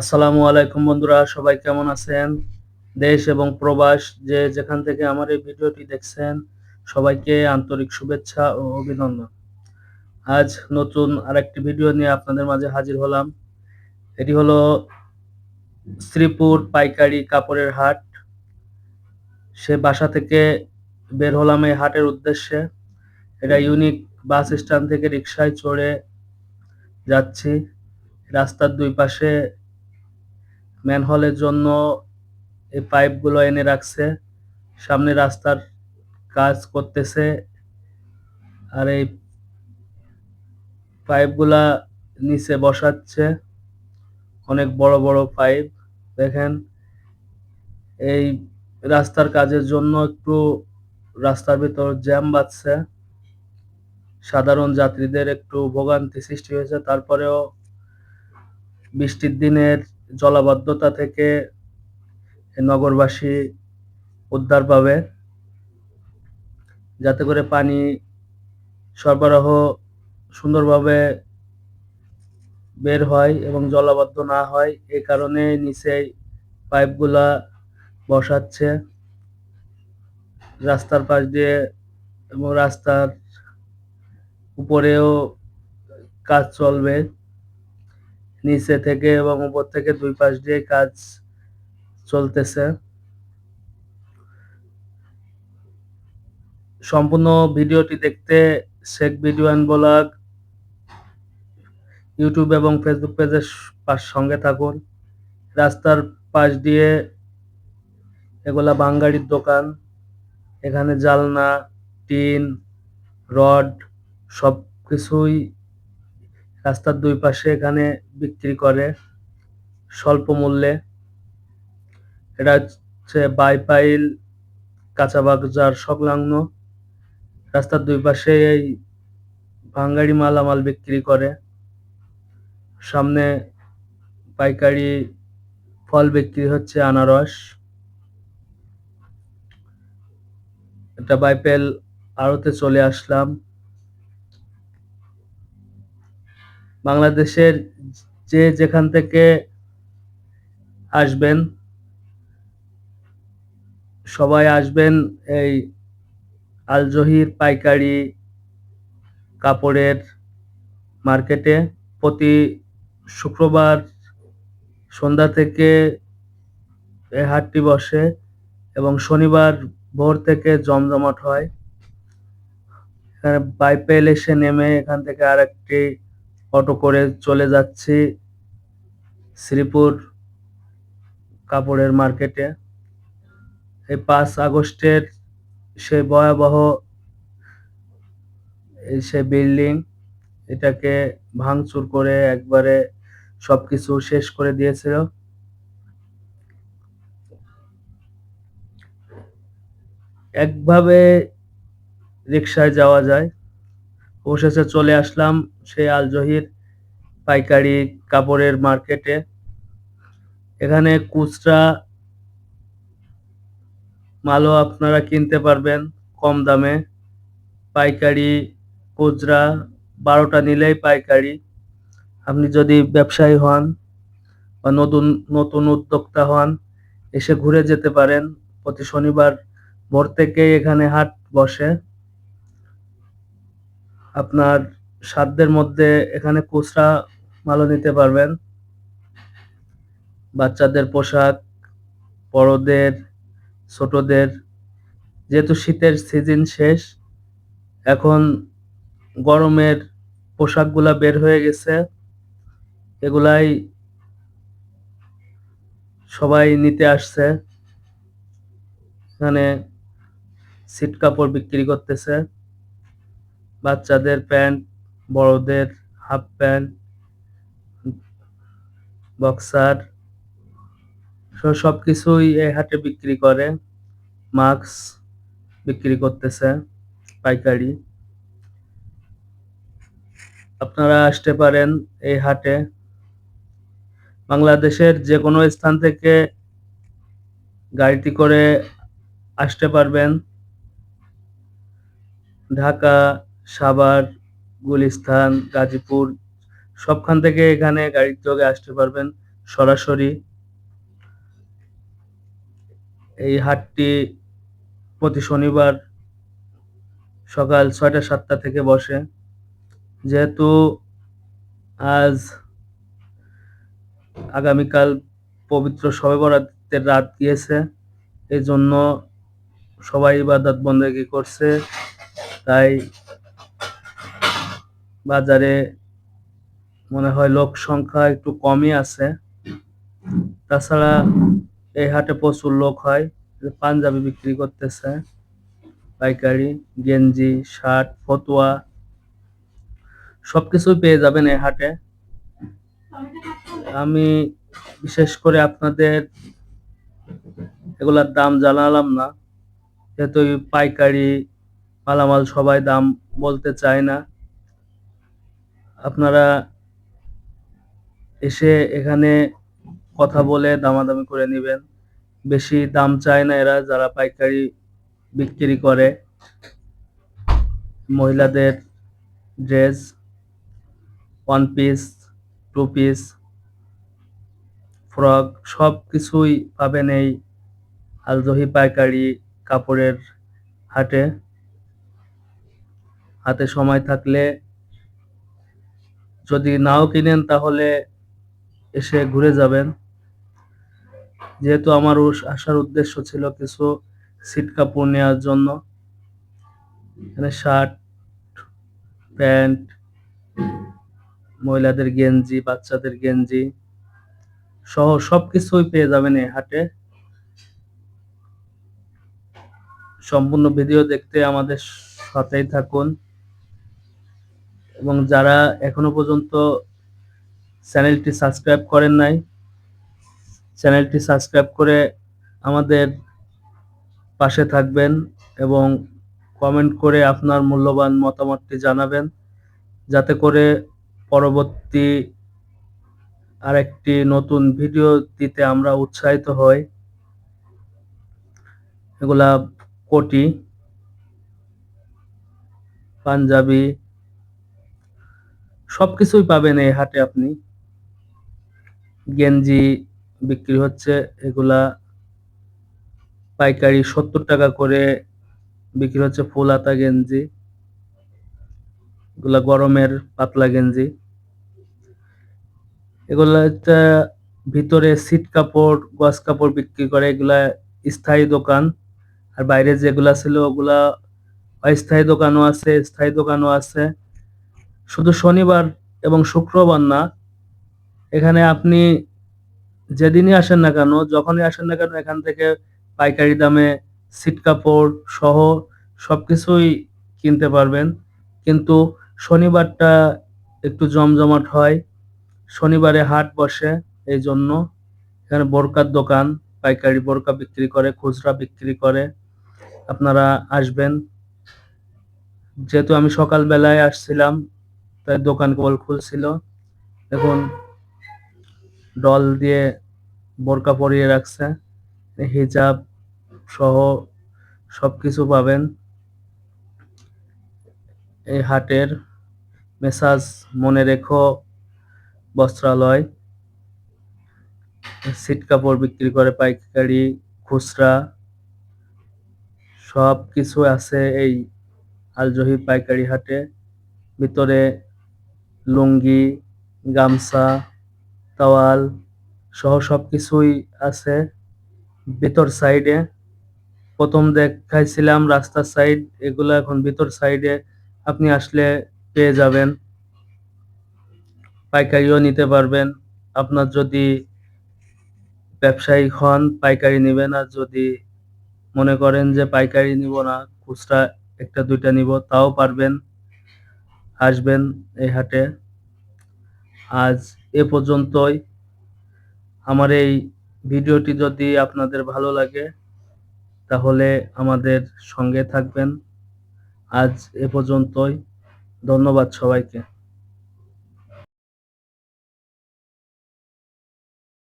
আসসালামু আলাইকুম বন্ধুরা, সবাই কেমন আছেন? দেশ এবং প্রবাস যে যেখান থেকে আমার এই ভিডিওটি দেখছেন, সবাইকে আন্তরিক শুভেচ্ছা ও অভিনন্দন। আজ নতুন আরেকটি ভিডিও নিয়ে আপনাদের মাঝে হাজির হলাম। এটি হলো শ্রীপুর পাইকারি কাপড়ের হাট। সে বাসা থেকে বের হলাম এই হাটের উদ্দেশ্যে। এটা ইউনিক বাস স্ট্যান্ড থেকে রিক্সায় চড়ে যাচ্ছি। রাস্তার দুই পাশে ম্যানহোলের জন্য এই পাইপগুলো এনে রাখছে। সামনে রাস্তার কাজ করতেছে। আর এই পাইপগুলা নিচে বসাচ্ছে। অনেক বড় বড় পাইপ, দেখেন। এই রাস্তার কাজের জন্য একটু রাস্তার ভিতর জ্যাম বাঁধছে। সাধারণ যাত্রীদের একটু ভোগান্তি সৃষ্টি হয়েছে। তারপরেও বৃষ্টির দিনের জলাবদ্ধতা থেকে নগরবাসী উদ্ধার পাবে। যাতে করে পানি সরবরাহ সুন্দরভাবে বের হয় এবং জলাবদ্ধ না হয়, এ কারণে নিচে পাইপগুলা বসাচ্ছে। রাস্তার পাশ দিয়ে এবং রাস্তার উপরেও কাজ চলবে। নিচে থেকে এবং উপর থেকে দুই পাশ দিয়ে কাজ চলতেছে। সম্পূর্ণ ভিডিওটি দেখতে Sheikh video and blog, YouTube এবং ফেসবুক পেজের পাশ সঙ্গে থাকুন। রাস্তার পাশ দিয়ে এগুলা বাঙ্গাড়ির দোকান, এখানে জালনা, টিন, রড সব কিছুই রাস্তার দুই পাশে এখানে বিক্রি করে স্বল্প মূল্যে। এটা হচ্ছে বাইপাইল কাঁচা বাজার সংলগ্ন। রাস্তার দুই পাশে এই ভাঙ্গাড়ি মালামাল বিক্রি করে। সামনে পাইকারি ফল বিক্রি হচ্ছে আনারস। এটা বাইপেল আড়তে চলে আসলাম। বাংলাদেশের যে যেখান থেকে আসবেন, সবাই আসবেন এই আলজহির পাইকারি কাপড়ের মার্কেটে। প্রতি শুক্রবার সন্ধ্যা থেকে এই হাটটি বসে এবং শনিবার ভোর থেকে জমজমাট হয়। এখানে বাইপেল এসে নেমে এখান থেকে আর একটি অটো করে চলে যাচ্ছি শ্রীপুর কাপড়ের মার্কেটে। এই পাঁচ আগস্টের সেই ভয়াবহ সে বিল্ডিং, এটাকে ভাঙচুর করে একবারে সবকিছু শেষ করে দিয়েছিল। একভাবে রিক্সায় যাওয়া যায়। অবশেষে চলে আসলাম সেই আল জহির পাইকারি কাপড়ের মার্কেটে। এখানে খুচরা মালও আপনারা কিনতে পারবেন কম দামে। পাইকারি, খুচরা বারোটা নিলেই পাইকারি। আপনি যদি ব্যবসায়ী হন বা নতুন নতুন উদ্যোক্তা হন, এসে ঘুরে যেতে পারেন। প্রতি শনিবার ভোর থেকে এখানে হাট বসে। আপনার সাধ্যের মধ্যে এখানে খুচরা মালও নিতে পারবেন। বাচ্চাদের পোশাক, বড়দের, ছোটদের, যেহেতু শীতের সিজন শেষ, এখন গরমের পোশাকগুলা বের হয়ে গেছে। এগুলাই সবাই নিতে আসছে। এখানে সিট কাপড় বিক্রি করতেছে। বাচ্চাদের প্যান্ট, বড়দের হাফ প্যান্ট, বক্সার সব কিছুই এই হাটে বিক্রি করে। মাস্ক বিক্রি করতেছে, পাইকারি। আপনারা আসতে পারেন এই হাটে। বাংলাদেশের যে কোনো স্থান থেকে গাড়িটি করে আসতে পারবেন। ঢাকা সাভার, গুলিস্তান, গাজীপুর, সবখান থেকে এখানে গাড়ির যোগে আসতে পারবেন সরাসরি। এই হাটটি প্রতি শনিবার সকাল ছয়টা সাতটা থেকে বসে। যেহেতু আজ আগামীকাল পবিত্র শবে বরাতের রাত গিয়েছে এই জন্য সবাই ইবাদত বন্দেগি করছে। তাই বাজারে মনে হয় লোক সংখ্যা একটু কমই আছে। তাছাড়া এই হাটে প্রচুর লোক হয় পাঞ্জাবি বিক্রি করতেছে, পাইকারি, গেঞ্জি, শার্ট, ফতুয়া, সবকিছুই পেয়ে যাবেন এই হাটে। আমি বিশেষ করে আপনাদের এগুলার দাম জানালাম না, যেহেতু পাইকারি মালামাল সবাই দাম বলতে চায় না। আপনারা এসে এখানে কথা বলে দামাদামি করে নেবেন। বেশি দাম চায় না এরা যারা পাইকারি বিক্রি করে। মহিলাদের dress one piece two piece frock সব কিছুই পাবেন এই আলজহি পাইকারি কাপড়ের হাটে। হাতে সময় থাকলে যদি নাও কিনেন তাহলে এসে ঘুরে যাবেন। যেহেতু আমার আসার উদ্দেশ্য ছিল কিছু সিট কাপড় নেওয়ার জন্য। এখানে শার্ট, প্যান্ট, মহিলাদের গেঞ্জি, বাচ্চাদের গেঞ্জি সহ সবকিছুই পেয়ে যাবেন এই হাটে। সম্পূর্ণ ভিডিও দেখতে আমাদের সাথেই থাকুন। এবং যারা এখনও পর্যন্ত চ্যানেলটি সাবস্ক্রাইব করেন নাই, চ্যানেলটি সাবস্ক্রাইব করে আমাদের পাশে থাকবেন এবং কমেন্ট করে আপনার মূল্যবান মতামতটি জানাবেন, যাতে করে পরবর্তী আরেকটি নতুন ভিডিও দিতে আমরা উৎসাহিত হই। এগুলা কোটি পাঞ্জাবি সবকিছুই পাবেন এই হাটে আপনি। গেঞ্জি বিক্রি হচ্ছে, এগুলা পাইকারি সত্তর টাকা করে বিক্রি হচ্ছে ফুল আতা গেঞ্জি। এগুলা গরমের পাতলা গেঞ্জি। এগুলা ভিতরে সিট কাপড় গস কাপড় বিক্রি করে, এগুলা স্থায়ী দোকান। আর বাইরে যেগুলা ছিল ওগুলা অস্থায়ী দোকানও আছে, স্থায়ী দোকানও আছে। শুধু শনিবার এবং শুক্রবার না, এখানে আপনি যেদিনই আসেন না কেন, যখনই আসেন না কেন, এখান থেকে পাইকারি দামে সিট কাপড় সহ সবকিছুই কিনতে পারবেন। কিন্তু শনিবারটা একটু জমজমাট হয়, শনিবারে হাট বসে এই জন্য এখানে বোরকার দোকান, পাইকারি বোরকা বিক্রি করে, খুচরা বিক্রি করে, আপনারা আসবেন। যেহেতু আমি সকালবেলায় আসছিলাম তাই দোকান কেবল খুলছিল। দেখুন, ডল দিয়ে বোরকা পরিয়ে রাখছে। হিজাব সহ সব কিছু পাবেন। এই হাটের মেসাজ মনে রেখো বস্ত্রালয়। সিট কাপড় বিক্রি করে পাইকারি, খুচরা সব কিছু আছে এই আলজহি পাইকারি হাটে। ভিতরে লুঙ্গি, গামছা, তাওয়াল সহ সব কিছুই আছে ভিতর সাইডে প্রথম দেখাইছিলাম রাস্তার সাইড এগুলো এখন ভিতর সাইডে আপনি আসলে পেয়ে যাবেন। পাইকারিও নিতে পারবেন। আপনার যদি ব্যবসায়ী হন, পাইকারি নেবেন। আর যদি মনে করেন যে পাইকারি নিব না, খুচরা একটা, দুইটা নিব, তাও পারবেন। আসবেন এই হাটে। আজ এ পর্যন্তই। আমার এই ভিডিওটি যদি আপনাদের ভালো লাগে, তাহলে আমাদের সঙ্গে থাকবেন। আজ এ পর্যন্তই। ধন্যবাদ সবাইকে।